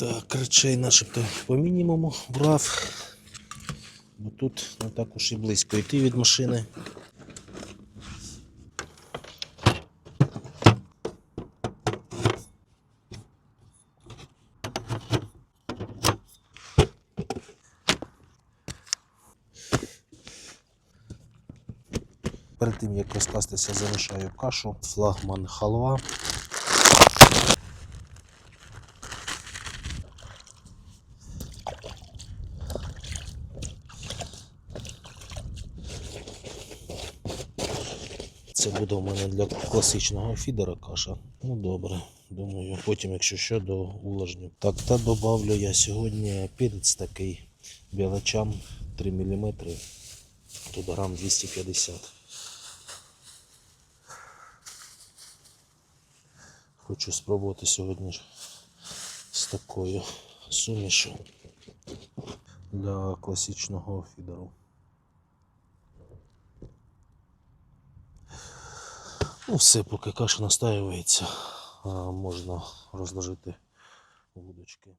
Так, речей начебто по мінімуму брав. Бо тут не так уж і близько йти від машини. Перед тим як розкластися, залишаю кашу, флагман халва. Це буде у мене для класичного фідера каша. Ну добре, думаю, потім, якщо що, до уложню. Так, та добавлю я сьогодні перець такий білачам 3 мм, тут грам 250. Хочу спробувати сьогодні з такою сумішю для класичного фідеру. Ну, все, поки каша настаюється, можна розложити вудочки.